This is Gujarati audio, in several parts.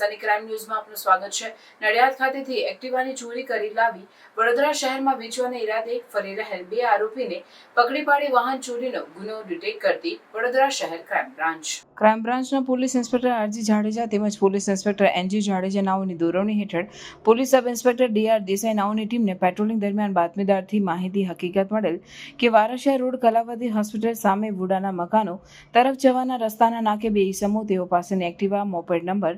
નવસારી ક્રાઇમ ન્યૂઝમાં આપનું સ્વાગત છે. નડિયાદ ખાતેથી એક્ટિવાની ચોરી કરી લાવી વડોદરા શહેરમાં વેચવાના ઈરાદે ફરી રહેલ બે આરોપીને પકડી પાડી વાહન ચોરીનો ગુનો ડિટેક્ટ કરતી વડોદરા શહેર ક્રાઇમ બ્રાન્ચ. ક્રાઇમ બ્રાન્ચના પોલીસ ઇન્સ્પેક્ટર આરજી જાડેજા તેમજ પોલીસ ઇન્સ્પેક્ટર એનજી જાડેજા નાઓની દોરવણી હેઠળ police sub inspector DR Desai નાઓની ટીમને પેટ્રોલિંગ દરમિયાન બાતમીદારથી માહિતી હકીકત મળેલ કે વારાશા રોડ કલાવતી હોસ્પિટલ સામે વુડાના મકાનો તરફ જવાના રસ્તાના નાકે બે ઈસમો, તેઓ પાસેની એક્ટિવા, મોપેડ નંબર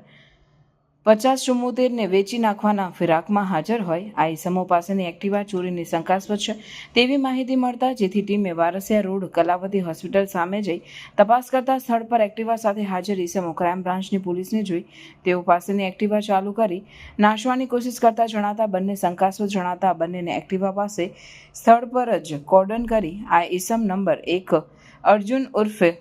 પચાસ ચુમ્મોતેરને વેચી નાખવાના ફિરાકમાં હાજર હોય. આ ઈસમો પાસેની એક્ટિવા ચોરીની શંકાસ્પદ છે. તેવી માહિતી મળતા જેથી ટીમે વારસિયા રોડ, કલાવતી હોસ્પિટલ સામે જઈ તપાસ કરતા સ્થળ પર એક્ટિવા સાથે હાજર ઈસમો ક્રાઇમ બ્રાન્ચની પોલીસને જોઈ. તેઓ પાસેની એક્ટિવા ચાલુ કરી નાશવાની કોશિશ કરતા જણાતા બંને શંકાસ્પદ જણાતા બંનેને એક્ટિવા પાસે સ્થળ પર જ કોર્ડન કરી. આ ઈસમ નંબર એક અર્જુન ઉર્ફે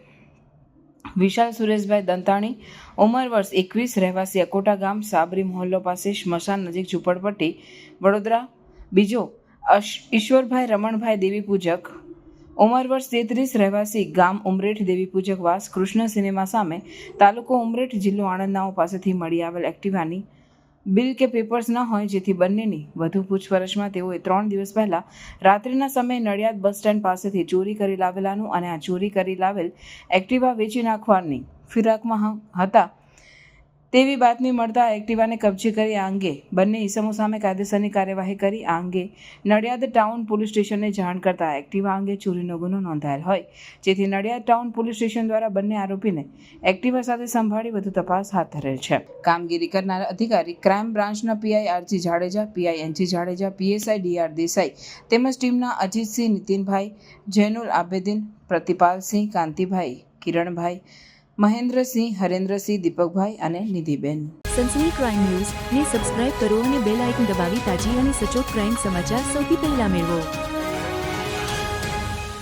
વિશાલ સુરેશભાઈ દંતાણી, ઉંમર વર્ષ એકવીસ, રહેવાસી અકોટા ગામ, સાબરી મોહલ્લો પાસે સ્મશાન નજીક ઝૂંપડપટ્ટી, વડોદરા. બીજો ઈશ્વરભાઈ રમણભાઈ દેવી પૂજક. ઉંમર વર્ષ તેત્રીસ, રહેવાસી ગામ ઉમરેઠ દેવી પૂજક વાસ કૃષ્ણ સિનેમા સામે તાલુકો ઉમરેઠ જિલ્લો આણંદનાઓ પાસેથી મળી આવેલ એક્ટિવાની બિલ કે પેપર્સ ન હોય જેથી બંનેની વધુ પૂછપરછમાં તેઓએ ત્રણ દિવસ પહેલાં રાત્રિના સમયે નડિયાદ બસ સ્ટેન્ડ પાસેથી ચોરી કરી લાવેલાનું અને આ ચોરી કરી લાવેલ એક્ટિવા વેચી નાખવાની ફિરાકમાં હતા તેવી બાતમી મળતા એક્ટિવાને કબજે કરી આ અંગે. બંને ઈસમો સામે કાયદેસરની કાર્યવાહી કરી આ અંગે નડિયાદ ટાઉન પોલીસ સ્ટેશનને જાણ કરતા એક્ટિવા અંગે ચોરીનો ગુનો નોંધાયેલ હોય. જેથી નડિયાદ ટાઉન પોલીસ સ્ટેશન દ્વારા બંને આરોપીને એક્ટિવા સાથે સંભાળી વધુ તપાસ હાથ ધરેલ છે. કામગીરી કરનાર અધિકારી ક્રાઇમ બ્રાન્ચના PI RG Jadeja, PI NG Jadeja, PSI DR Desai તેમજ ટીમના અજીતસિંહ નીતિનભાઈ, જૈનુલ આબેદીન, પ્રતિપાલસિંહ કાંતિભાઈ, કિરણભાઈ મહેન્દ્રસિંહ, હરેન્દ્રસિંહ, દીપકભાઈ અને નિધિબેન. સનસની ક્રાઇમ ન્યૂઝ ને સબસ્ક્રાઇબ કરો અને બેલ આઇકન દબાવી તાજી અને સચોટ ક્રાઇમ સમાચાર સૌથી પહેલા મેળવો.